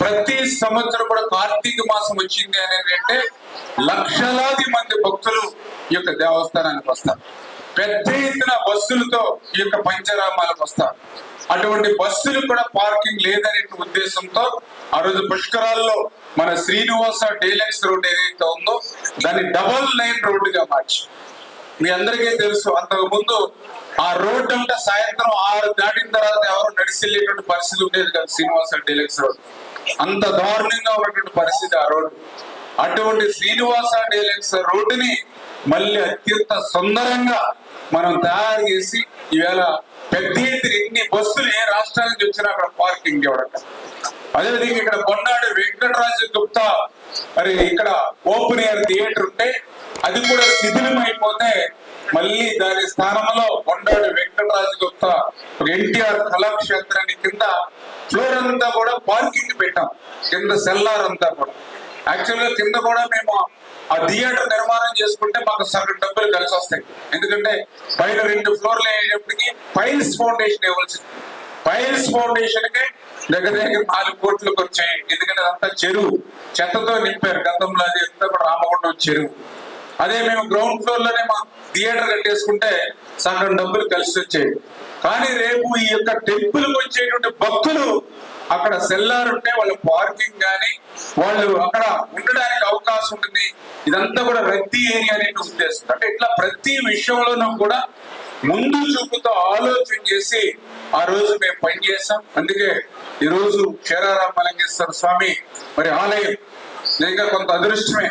ప్రతి సంవత్సరం కూడా కార్తీక మాసం వచ్చింది అనేది అంటే లక్షలాది మంది భక్తులు ఈ యొక్క దేవస్థానానికి వస్తారు. పెద్ద ఎత్తున బస్సులతో ఈ యొక్క పంచరామాలకు వస్తారు. అటువంటి బస్సులు కూడా పార్కింగ్ లేదనే ఉద్దేశంతో ఆ రోజు పుష్కరాల్లో మన శ్రీనివాస డీలక్స్ రోడ్ ఏదైతే ఉందో దాన్ని డబల్ లైన్ రోడ్డుగా మార్చి. మీ అందరికీ తెలుసు అంతకు ముందు ఆ రోడ్డు అంటే సాయంత్రం ఆరు దాటిన తర్వాత ఎవరు నడిచి వెళ్ళేటువంటి పరిస్థితి ఉండేది కదా శ్రీనివాస డీలక్స్ రోడ్. అంత దారుణంగా ఉన్నటువంటి పరిస్థితి ఆ రోడ్డు. అటువంటి శ్రీనివాస డీలక్స్ రోడ్డుని మళ్ళీ అత్యంత సుందరంగా మనం తయారు చేసి ఈవేళ పెద్ద ఎత్తున ఎన్ని బస్సులు ఏ రాష్ట్రాల నుంచి వచ్చినా అక్కడ పార్కింగ్ ఇవ్వడం అదేవిధంగా ఇక్కడ కొన్నాడు వెంకటరాజు గుప్తా మరి ఇక్కడ ఓపెన్ ఎయిర్ థియేటర్ ఉంటే అది కూడా శిథిలమైపోతే అయిపోతే మళ్ళీ దాని స్థానంలో కొండాడు వెంకటరాజు గుప్తా ఎన్టీఆర్ కళాక్షేత్రాన్ని కింద ఫ్లోర్ అంతా కూడా పార్కింగ్ పెట్టాం. కింద సెల్లార్ అంతా కూడా. యాక్చువల్గా కింద కూడా మేము ఆ థియేటర్ నిర్మాణం చేసుకుంటే మాకు సగం డబ్బులు కలిసి వస్తాయి. ఎందుకంటే పైన రెండు ఫ్లోర్లు అయ్యేటప్పటికి పైల్స్ ఫౌండేషన్ ఇవ్వాల్సింది. పైల్స్ ఫౌండేషన్కి దగ్గర దగ్గర నాలుగు కోట్లు వచ్చాయి. ఎందుకంటే అదంతా చెరువు. చెత్తతో నింపారు గతంలో అది అంతా కూడా రామగుండం చెరువు. అదే మేము గ్రౌండ్ ఫ్లోర్లోనే మా థియేటర్ కట్టేసుకుంటే సగం డబ్బులు కలిసి వచ్చాయి. కానీ రేపు ఈ యొక్క టెంపుల్ వచ్చేటువంటి భక్తులు అక్కడ సెల్లార్ ఉంటే వాళ్ళ పార్కింగ్ కానీ వాళ్ళు అక్కడ ఉండడానికి అవకాశం ఉంటుంది. ఇదంతా కూడా రద్దీ ఏరియా అనేది ఉద్దేశం అంటే ఇట్లా ప్రతి విషయంలోనూ కూడా ముందు చూపుతో ఆలోచన చేసి ఆ రోజు మేము పనిచేసాం అందుకే ఈ రోజు లింగేశ్వర స్వామి మరి ఆలయం. నిజంగా కొంత అదృష్టమే.